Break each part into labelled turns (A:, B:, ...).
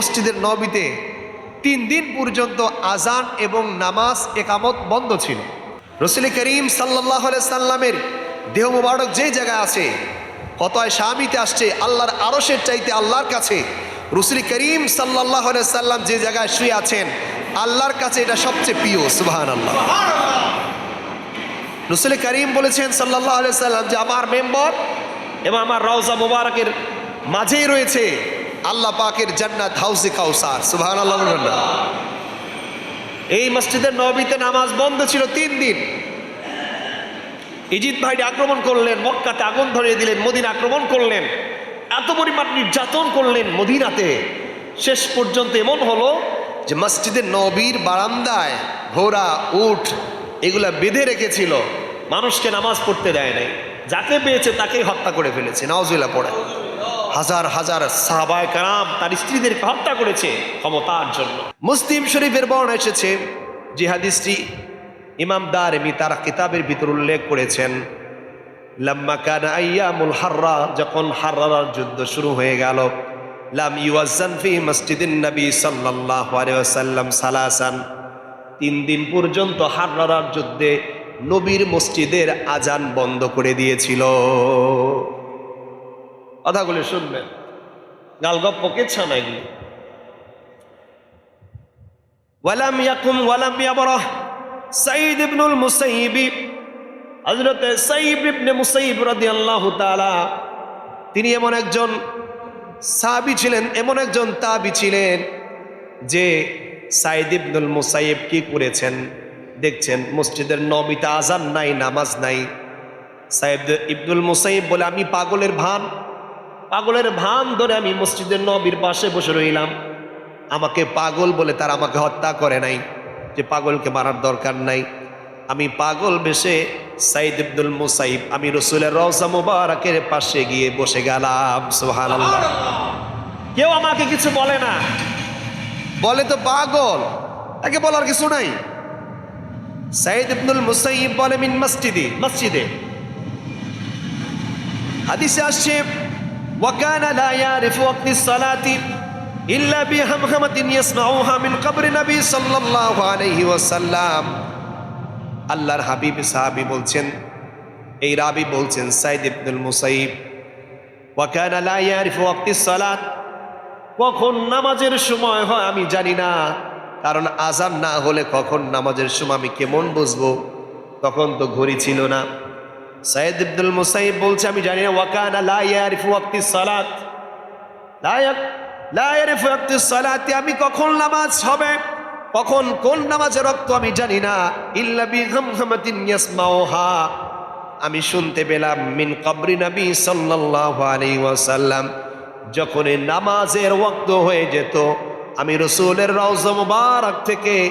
A: মসজিদের নবীতে তিন দিন পর্যন্ত আজান এবং নামাজ একামত বন্ধ ছিল। রসুল করিম সাল্লাহ সাল্লামের দেহ মুবারক যে জায়গায় আছে, কতয় স্বামীতে আসছে, আল্লাহর আরসের চাইতে আল্লাহর কাছে, রসুল করিম সাল্লাহ সাল্লাম যে জায়গায় শুয়ে আছেন, আল্লাহর কাছে এটা সবচেয়ে প্রিয় সুবাহান আল্লাহ রসুল করিম বলেছেন সাল্লাহ সাল্লাম যে আমার মেম্বর এবং আমার রওজা মুবারকের মাঝেই রয়েছে আল্লাহ পাকের জান্নাত হাউসে কাউসার। আল্লাহ এই মসজিদের নবীতে নামাজ বন্ধ ছিল তিন দিন। ইজিত ভাইটি আক্রমণ করলেন, মক্কাতে আগুন ধরিয়ে দিলেন, মদিনা আক্রমণ করলেন, এত পরিমাণ নির্যাতন করলেন মদিনাতে। শেষ পর্যন্ত এমন হলো যে মসজিদের নবীর বারান্দায় ঘোড়া উঠ এগুলা বেঁধে রেখেছিল। মানুষকে নামাজ পড়তে দেয় নাই। যাকে পেয়েছে তাকেই হত্যা করে ফেলেছে। নওয়াজুল্লাহ পড়ে হাজার হাজার সাহাবায় কারাম তার স্ত্রীদেরকে হত্যা করেছে ক্ষমতার জন্য। মুসলিম শরীফের বর্ণ এসেছে যে হাদিসটি ইমাম দারেমি তারা কিতাবের ভিতর উল্লেখ করেছেন, লাম্মা কান যখন হাররার যুদ্ধ শুরু হয়ে গেল, লাম তিন দিন পর্যন্ত হাররার যুদ্ধে নবীর মসজিদের আজান বন্ধ করে দিয়েছিল। কথাগুলো শুনবেন। গালগপ্প কেচ্ছা না এগুলি। ওয়ালাম ইয়াকুম ওয়ালাম ইয়াবরাহ সাইদ ইবনুল মুসাইবি হযরত সাইব ইবনে মুসাইব রাদিয়াল্লাহু তাআলা, তিনি এমন একজন সাহাবী ছিলেন, এমন একজন তাবি ছিলেন যে সাইদ ইবনুল মুসাইব কি করেছেন? দেখছেন, মসজিদের নবিতা আজান নাই, নামাজ নাই। সাহেব ইবনুল মুসাইব বলে, আমি পাগলের ভান। পাগলের ভান ধরে আমি মসজিদের নবীর পাশে বসে রইলাম। আমাকে পাগল বলে তারা আমাকে হত্যা করে নাই যে পাগলকে মারার দরকার নাই। আমি পাগল বেশে সাইদ ইবনুল মুসাইব আমি রসুলের রওজা মুবারকের পাশে গিয়ে বসে গেলাম সুবহানাল্লাহ। কেউ আমাকে কিছু বলে না। বলে তো পাগল তাকে বলার কিছু নাই। সাইদ ইবনুল মুসাইব বলে মিন মসজিদে। মসজিদে। হাদিসে আসছে وكان لا يعرف وقت الصلاة إلا بهمهمة يسمعوها من قبر النبي صلى الله عليه وسلم আল্লাহর হাবিব সাহাবি বলছেন এই রাবি বলছেন সাইদ ইবনুল মুসাইব ওয়াকানা লা ইয়ারিফু ওয়াক্তিস সালাত কখন নামাজের সময় হয় আমি জানি না কারণ আজান না হলে কখন নামাজের সময় আমি কেমন বুঝবো তখন তো ঘড়ি ছিল না সাইদ ইবনুল মুসাইব বলছে, আমি জানি না, ওয়াকানা সালাত। সালাতি, আমি কখন নামাজ হবে? কখন কোন নামাজের রক্ত আমি জানি না। ইল্লা বিহামহামাতিন ইয়াসমাউহা। আমি শুনতে পেলাম, মিন কবরি নবী সাল্লাল্লাহু আলাইহি ওয়াসাল্লাম যখন নামাজের ওয়াক্ত হয়ে যেত, আমি রসুলের রওজা মুবারক থেকে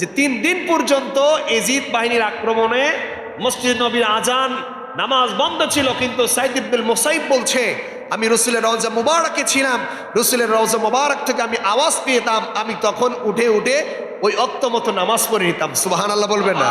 A: যে তিন দিন পর্যন্ত এজিদ বাহিনীর আক্রমণে মসজিদ নবীর আজান নামাজ বন্ধ ছিল, কিন্তু সাইদ মোসাইব বলছে, আমি রসুলের রওজা মুবারকে ছিলাম, রসুলের রওজা মুবারক থেকে আমি আওয়াজ পেতাম, আমি তখন উঠে উঠে ওই অত্যমত নামাজ পড়ে নিতাম। সুবাহান আল্লাহ বলবেন না।